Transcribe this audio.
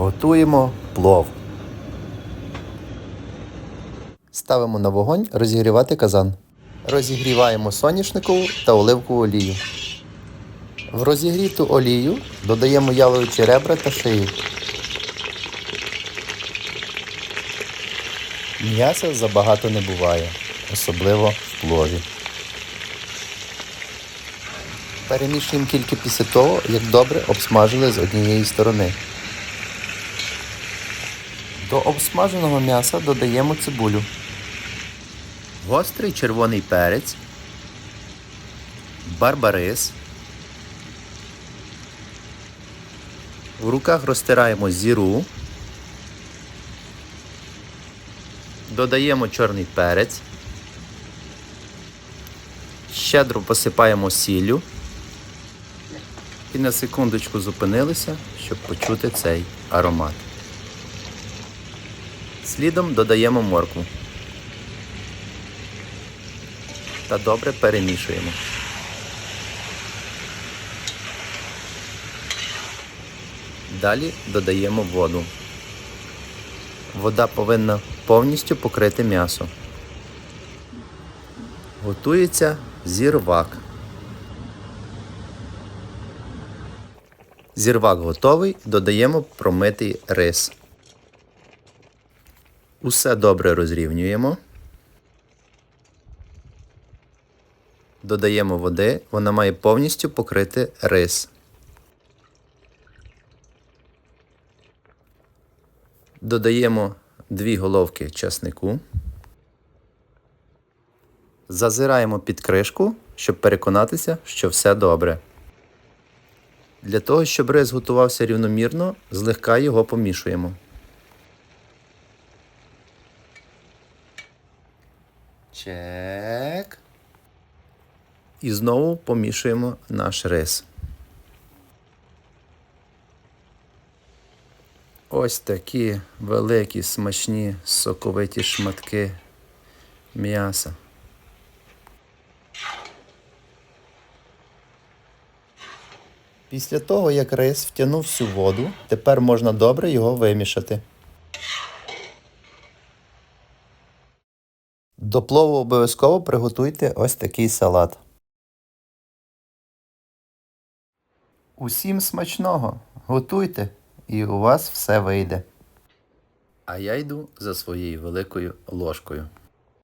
Готуємо плов. Ставимо на вогонь розігрівати казан. Розігріваємо соняшникову та оливкову олію. В розігріту олію додаємо яловичі ребра та шию. М'яса забагато не буває, особливо в плові. Перемішуємо тільки після того, як добре обсмажили з однієї сторони. До обсмаженого м'яса додаємо цибулю. Гострий червоний перець, барбарис. В руках розтираємо зіру. Додаємо чорний перець. Щедро посипаємо сіллю. І на секундочку зупинилися, щоб почути цей аромат. Слідом додаємо моркву. Та добре перемішуємо. Далі додаємо воду. Вода повинна повністю покрити м'ясо. Готується зірвак. Зірвак готовий, додаємо промитий рис. Усе добре розрівнюємо. Додаємо води, вона має повністю покрити рис. Додаємо дві головки часнику. Зазираємо під кришку, щоб переконатися, що все добре. Для того, щоб рис готувався рівномірно, злегка його помішуємо. Чек. І знову помішуємо наш рис. Ось такі великі, смачні, соковиті шматки м'яса. Після того, як рис втягнув всю воду, тепер можна добре його вимішати. До плову обов'язково приготуйте ось такий салат. Усім смачного! Готуйте, і у вас все вийде. А я йду за своєю великою ложкою.